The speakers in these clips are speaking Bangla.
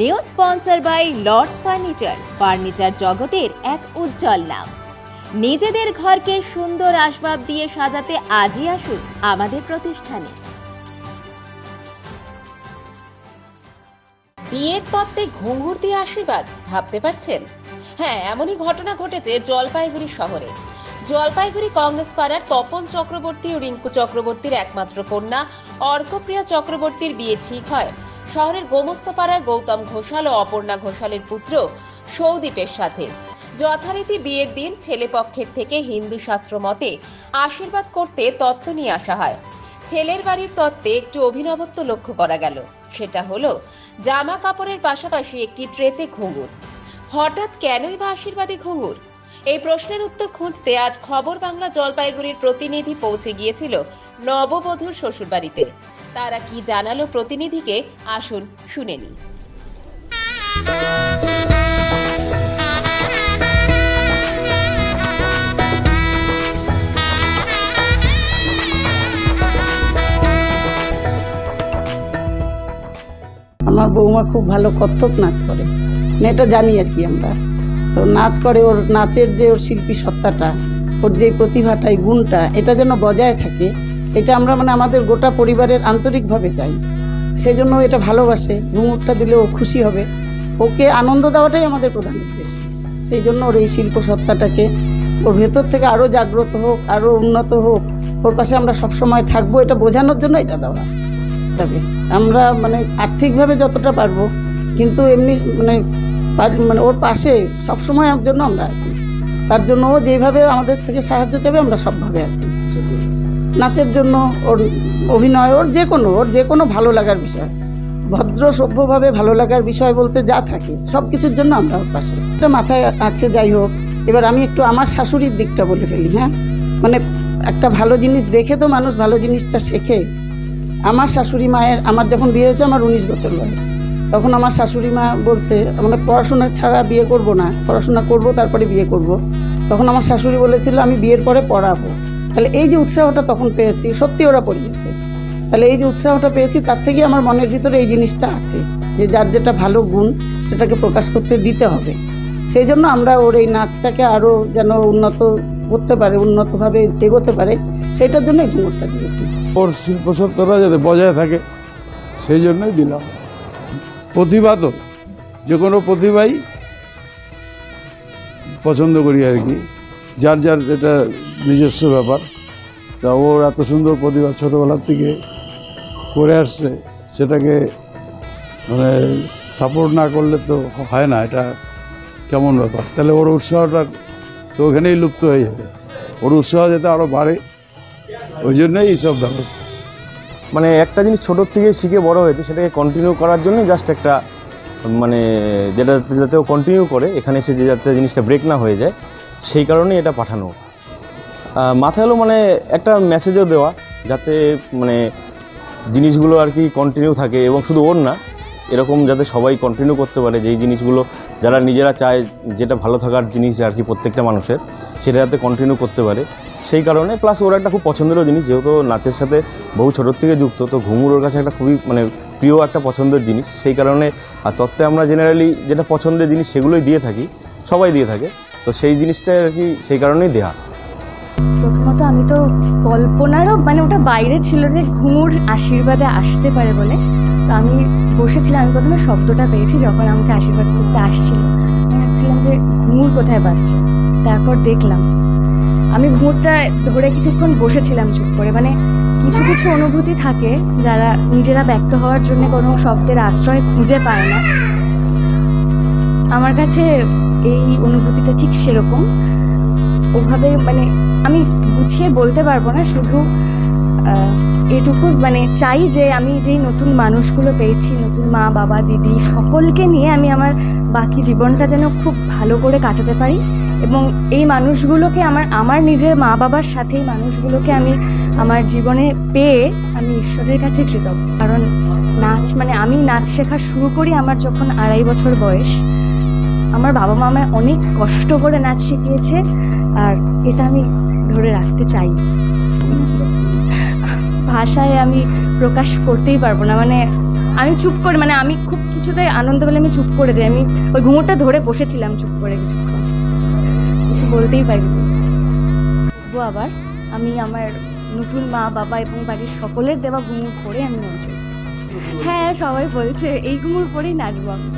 New sponsor by Lords furniture. Furniture জগতের এক উজ্জ্বল নাম। নিজেদের ঘরকে সুন্দর আসবাব দিয়ে সাজাতে আজই আসুন আমাদের প্রতিষ্ঠানে। বিয়ের তত্ত্বে ঘুঙুর দিয়ে আশীর্বাদ, ভাবতে পারছেন? হ্যাঁ এমনই ঘটনা ঘটেছে জলপাইগুড়ি শহরে। জলপাইগুড়ি কংগ্রেস পাড়ার তপন চক্রবর্তী ও রিঙ্কু চক্রবর্তীর একমাত্র কন্যা অর্কপ্রিয়া চক্রবর্তীর বিয়ে ঠিক হয়। শহরের গোমস্তাপাড়ার গৌতম ঘোষাল ও অপর্ণা ঘোষালের পুত্র সৌদীপের সাথে। যথারীতি বিয়ের দিন ছেলে পক্ষের থেকে হিন্দু শাস্ত্র মতে আশীর্বাদ করতে তত্ত্ব নিয়ে আসা হয়। ছেলের বাড়ির তত্ত্বে একটু অভিনবত্ব লক্ষ্য করা গেল। সেটা হলো, জামা কাপড়ের পাশাপাশি একটি ট্রেতে ঘুঙুর। হঠাৎ কেনই বা আশীর্বাদী ঘুঙুর? এই প্রশ্নের উত্তর খুঁজতে আজ খবর বাংলা জলপাইগুড়ির প্রতিনিধি পৌঁছে গিয়েছিল নববধূর শ্বশুরবাড়িতে। তারা কি জানালো প্রতিনিধিকে আসুন শুনে নিই। আমার বৌমা খুব ভালো কত্থক নাচ করে। এটা জানি আর কি আমরা। তো নাচ করে ওর নাচের যে ওর শিল্পী সত্তাটা, ওর যে প্রতিভাটা, এই গুণটা, এটা যেন বজায় থাকে এটা আমরা মানে আমাদের গোটা পরিবারের আন্তরিকভাবে চাই। সেই জন্য এটা ভালোবাসে ঘুঙুরটা দিলে ও খুশি হবে। ওকে আনন্দ দেওয়াটাই আমাদের প্রধান উদ্দেশ্য। সেই জন্য ওর এই শিল্প সত্তাটাকে ওর ভেতর থেকে আরও জাগ্রত হোক আরও উন্নত হোক, ওর পাশে আমরা সবসময় থাকব, এটা বোঝানোর জন্য এটা দেওয়া। তবে আমরা মানে আর্থিকভাবে যতটা পারব, কিন্তু এমনি মানে মানে ওর পাশে সবসময় জন্য আমরা আছি। তার জন্য ও যেভাবে আমাদের থেকে সাহায্য চাবে, আমরা সবভাবে আছি। নাচের জন্য, ওর অভিনয়, ওর যে কোনো, ওর যে কোনো ভালো লাগার বিষয়। ভদ্র, সভ্যভাবে ভালো লাগার বিষয় বলতে যা থাকে, সব কিছুর জন্য আমরা ওর পাশে। এটা মাথায় আছে, যাই হোক। এবার আমি একটু আমার শাশুড়ির দিকটা বলে ফেলি হ্যাঁ? মানে একটা ভালো জিনিস দেখে তো মানুষ ভালো জিনিসটা শেখে। আমার শাশুড়ি মায়ের, আমার যখন বিয়ে হয়েছে, আমার উনিশ বছর বয়স। তখন আমার শাশুড়ি মা বলছে, আমরা পড়াশোনা ছাড়া বিয়ে করব না। পড়াশোনা করব, তারপরে বিয়ে করব। তখন আমার শাশুড়ি বলেছিল, আমি বিয়ের পরে পড়াবো। তাহলে এই যে উৎসাহটা তখন পেয়েছি, সত্যি ওরা পড়িয়েছে। তাহলে এই যে উৎসাহটা পেয়েছি, তার থেকে আমার মনের ভিতরে এই জিনিসটা আছে যে যার যেটা ভালো গুণ, সেটাকে প্রকাশ করতে দিতে হবে। সেই জন্য আমরা ওর এই নাচটাকে আরও যেন উন্নত করতে পারে, উন্নতভাবে এগোতে পারে, সেটার জন্য এই ঘুমুরটা দিয়েছি। ওর শিল্পসত্তরা যাতে বজায় থাকে, সেই জন্যই দিলাম। প্রতিভা তো, যে কোনো প্রতিভাই পছন্দ করি আর কি। যার যার এটা নিজস্ব ব্যাপার। তা ওর এত সুন্দর প্রতিভা ছোটোবেলার থেকে করে আসছে, সেটাকে মানে সাপোর্ট না করলে তো হয় না, এটা কেমন ব্যাপার? তাহলে ওর উৎসাহটা তো ওখানেই লুপ্ত হয়ে যাবে। ওর উৎসাহ যাতে আরও বাড়ে, ওই জন্যই এইসব ব্যবস্থা। মানে একটা জিনিস ছোটোর থেকে শিখে বড় হয়েছে, সেটাকে কন্টিনিউ করার জন্য জাস্ট একটা মানে যেটা যাতে ও কন্টিনিউ করে, এখানে এসে যে যাতে জিনিসটা ব্রেক না হয়ে যায় সেই কারণেই এটা পাঠানো। মাথায় হলো মানে একটা মেসেজও দেওয়া যাতে মানে জিনিসগুলো আর কি কন্টিনিউ থাকে এবং শুধু ওর না, এরকম যাতে সবাই কন্টিনিউ করতে পারে যেই জিনিসগুলো যারা নিজেরা চায় যেটা ভালো থাকার জিনিস আর কি প্রত্যেকটা মানুষের, সেটা যাতে কন্টিনিউ করতে পারে। সেই কারণে প্লাস ওর একটা খুব পছন্দেরও জিনিস, যেহেতু নাচের সাথে বহু ছোটোর থেকে যুক্ত, তো ঘুঙুর ওর কাছে একটা খুবই মানে প্রিয় একটা পছন্দের জিনিস। সেই কারণে আর তত্ত্বে আমরা জেনারেলি যেটা পছন্দের জিনিস সেগুলোই দিয়ে থাকি, সবাই দিয়ে থাকে। তো সেই জিনিসটা আর কি, সেই কারণেই দেয়া। প্রথমত আমি তো কল্পনারও মানে ওটা বাইরে ছিল যে ঘুঙুর আশীর্বাদে আসতে পারে বলে। তো আমি বসেছিলাম, আমি প্রথমে শব্দটা পেয়েছি যখন আমাকে আশীর্বাদ করতে আসছিল। আমি ভাবছিলাম যে ঘুঙুর কোথায় পাচ্ছে? তারপর দেখলাম, আমি ঘুঙুরটা ধরে কিছুক্ষণ বসেছিলাম চুপ করে। মানে কিছু কিছু অনুভূতি থাকে যারা নিজেরা ব্যক্ত হওয়ার জন্য কোনো শব্দের আশ্রয় খুঁজে পায় না। আমার কাছে এই অনুভূতিটা ঠিক সেরকম। ওভাবে মানে আমি গুছিয়ে বলতে পারব না, শুধু এটুকু মানে চাই যে আমি যেই নতুন মানুষগুলো পেয়েছি, নতুন মা, বাবা, দিদি সকলকে নিয়ে আমি আমার বাকি জীবনটা যেন খুব ভালো করে কাটাতে পারি এবং এই মানুষগুলোকে আমার আমার নিজের মা বাবার সাথেই মানুষগুলোকে আমি আমার জীবনে পেয়ে আমি ঈশ্বরের কাছে কৃতজ্ঞ। কারণ নাচ মানে আমি নাচ শেখা শুরু করি আমার যখন আড়াই বছর বয়স। আমার বাবা মা আমায় অনেক কষ্ট করে নাচ শিখিয়েছে আর এটা আমি ধরে রাখতে চাই। ভাষায় আমি প্রকাশ করতেই পারব না মানে আমি চুপ করে মানে আমি খুব কিছুতে আনন্দ পেলে আমি চুপ করে যাই। আমি ওই ঘুমোরটা ধরে বসেছিলাম চুপ করে কিছুক্ষণ। কিছু বলতেই পারি আবার আমি আমার নতুন মা বাবা এবং বাড়ির সকলের দেওয়া ঘুমুর পরে আমি নাচি হ্যাঁ সবাই বলছে এই ঘুমুর পরেই নাচবো আমি।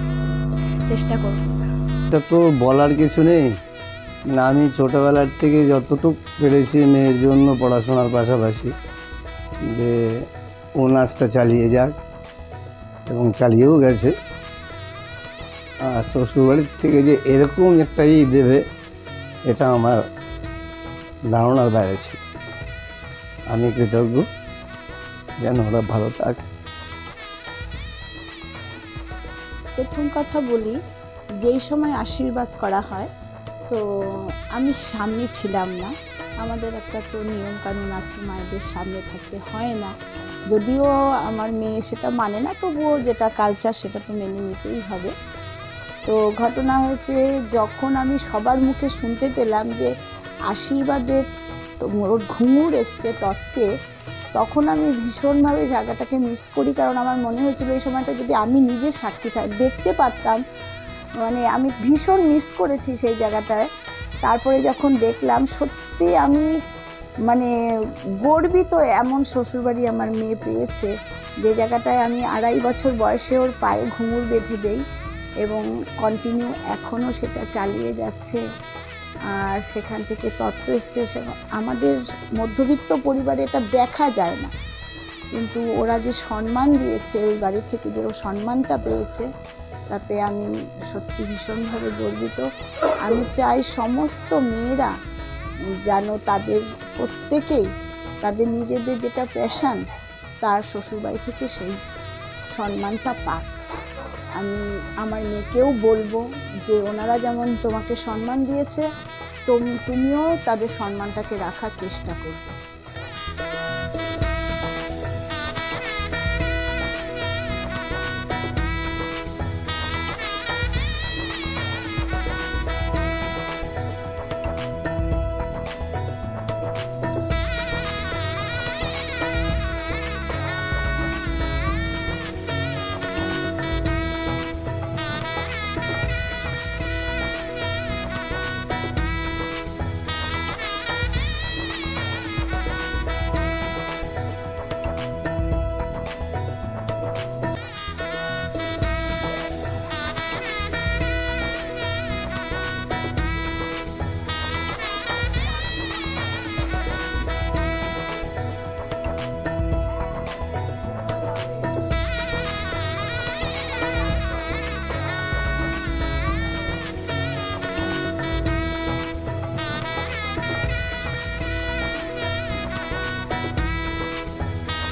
চেষ্টা করব। এটা তো বলার কিছু নেই। মানে আমি ছোটোবেলার থেকে যতটুকু পেরেছি মেয়ের জন্য পড়াশোনার পাশাপাশি, যে ও নাচটা চালিয়ে যাক এবং চালিয়েও গেছে। আর শ্বশুরবাড়ির থেকে যে এরকম একটা ই দেবে, এটা আমার ধারণার বাইরে ছিল। আমি কৃতজ্ঞ, যেন ওরা ভালো থাকে। প্রথম কথা বলি যেই সময় আশীর্বাদ করা হয়, তো আমি সামনে ছিলাম না। আমাদের একটা তো নিয়মকানুন আছে, মায়েদের সামনে থাকতে হয় না। যদিও আমার মেয়ে সেটা মানে না, তবুও যেটা কালচার সেটা তো মেনে নিতেই হবে। তো ঘটনা হয়েছে, যখন আমি সবার মুখে শুনতে পেলাম যে আশীর্বাদের ওর ঘুঙুর এসছে তত্ত্বে, তখন আমি ভীষণভাবে জায়গাটাকে মিস করি। কারণ আমার মনে হয়েছিল এই সময়টা যদি আমি নিজে সাক্ষী থাক, দেখতে পারতাম মানে আমি ভীষণ মিস করেছি সেই জায়গাটায়। তারপরে যখন দেখলাম, সত্যি আমি মানে গর্বিত এমন শ্বশুরবাড়ি আমার মেয়ে পেয়েছে। যে জায়গাটায় আমি আড়াই বছর বয়সে ওর পায়ে ঘুঙুর বেঁধে দেই এবং কন্টিনিউ এখনও সেটা চালিয়ে যাচ্ছে। আর সেখান থেকে তত্ত্ব এসছে আমাদের মধ্যবিত্ত পরিবারে এটা দেখা যায় না। কিন্তু ওরা যে সম্মান দিয়েছে, ওই বাড়ি থেকে যে ও সম্মানটা পেয়েছে তাতে আমি সত্যি ভীষণভাবে গর্বিত। আমি চাই সমস্ত মেয়েরা যেন তাদের প্রত্যেকেই, তাদের নিজেদের যেটা প্যাশান তার শ্বশুরবাড়ি থেকে সেই সম্মানটা পাক। আমি, আমার মেয়েকেও বলব যে ওনারা যেমন তোমাকে সম্মান দিয়েছে, তুমি, তুমিও তাদের সম্মানটাকে রাখার চেষ্টা করবে।